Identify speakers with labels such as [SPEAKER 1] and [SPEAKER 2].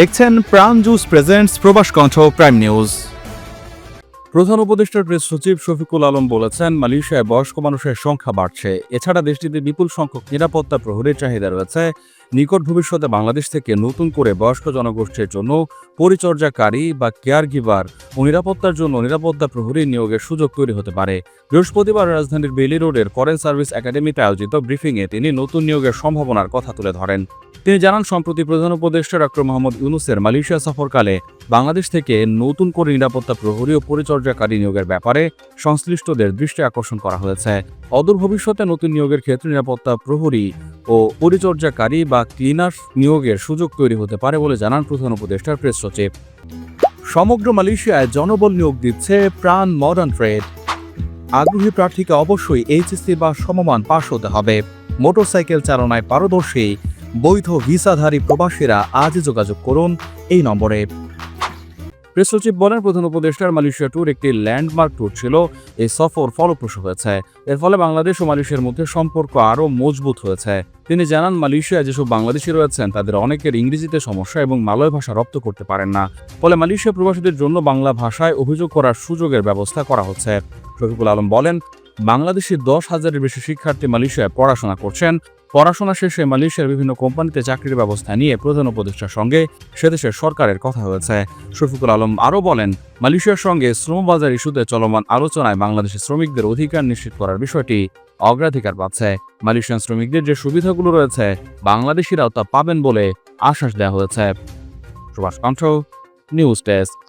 [SPEAKER 1] দেখছেন প্রাণ juice presents প্রবাস কণ্ঠ প্রাইম নিউজ
[SPEAKER 2] প্রধান উপদেষ্টার প্রেস সচিব শফিকুল আলম বলেছেন, মালয়েশিয়ায় বয়স্ক মানুষের সংখ্যা বাড়ছে। এছাড়া দেশটিতে বিপুল সংখ্যক নিরাপত্তা প্রহরীর চাহিদা রয়েছে। নিকট ভবিষ্যতে বাংলাদেশ থেকে নতুন করে বয়স্ক জনগোষ্ঠীর জন্য পরিচর্যাকারী বা কেয়ার গিভার ও নিরাপত্তার জন্য নিরাপত্তা প্রহরী নিয়োগের সুযোগ তৈরি হতে পারে। বৃহস্পতিবার রাজধানীর বেলি রোডের ফরেন সার্ভিস একাডেমিতে আয়োজিত ব্রিফিংয়ে তিনি নতুন নিয়োগের সম্ভাবনার কথা তুলে ধরেন। তিনি জানান, সম্প্রতি প্রধান উপদেষ্টা ডক্টর মোহাম্মদ ইউনুসের মালয়েশিয়া সফরকালে বাংলাদেশ থেকে নতুন করে নিরাপত্তা প্রহরী ও পরিচর্যাকারী নিয়োগের ব্যাপারে সংশ্লিষ্টদের দৃষ্টি আকর্ষণ করা হয়েছে। অদূর ভবিষ্যতে নতুন নিয়োগের ক্ষেত্রে নিরাপত্তা প্রহরী ও পরিচর্যাকারী বা ক্লিনার নিয়োগের সুযোগ তৈরি হতে পারে বলে জানান প্রধান উপদেষ্টার প্রেস সচিব। সমগ্র মালয়েশিয়ায় জনবল নিয়োগ দিচ্ছে প্রাণ মডার্ন ট্রেড আগ্রহী প্রার্থীকে অবশ্যই এইচএসসি বা সমমান পাশ হতে হবে। মোটরসাইকেল চালনায় পারদর্শী, বৈধ ভিসাধারী প্রবাসীরা আজই যোগাযোগ করুন এই নম্বরে। প্রেস সচিব বলেন, প্রধান উপদেষ্টার মালয়েশিয়া ট্যুর একটি ল্যান্ডমার্ক ট্যুর ছিল। এই সফর ফলপ্রসূ হয়েছে। এর ফলে বাংলাদেশ ও মালয়েশিয়ার মধ্যে সম্পর্ক আরও মজবুত হয়েছে। তিনি জানান, মালয়েশিয়ায় যেসব বাংলাদেশি রয়েছেন, তাদের অনেকের ইংরেজিতে সমস্যা এবং মালয় ভাষা রপ্ত করতে পারেন না। ফলে মালয়েশিয়া প্রবাসীদের জন্য বাংলা ভাষায় অভিযোগ করার সুযোগের ব্যবস্থা করা হচ্ছে। শফিকুল আলম বলেন বাংলাদেশের দশ হাজারের বেশি শিক্ষার্থী মালয়েশিয়ায় পড়াশোনা করছেন। পড়াশোনা শেষে মালয়েশিয়ার বিভিন্ন কোম্পানিতে চাকরির ব্যবস্থা নিয়ে প্রধান উপদেষ্টার সঙ্গে সেদেশের সরকারের কথা হয়েছে। শফিকুল আলম আরও বলেন, মালয়েশিয়ার সঙ্গে শ্রমবাজার ইস্যুতে চলমান আলোচনায় বাংলাদেশের শ্রমিকদের অধিকার নিশ্চিত করার বিষয়টি অগ্রাধিকার পাচ্ছে। মালয়েশিয়ান শ্রমিকদের যে সুবিধাগুলো রয়েছে, বাংলাদেশিরাও তা পাবেন বলে আশ্বাস দেওয়া হয়েছে। সুভাষ কণ্ঠ নিউজ ডেস্ক।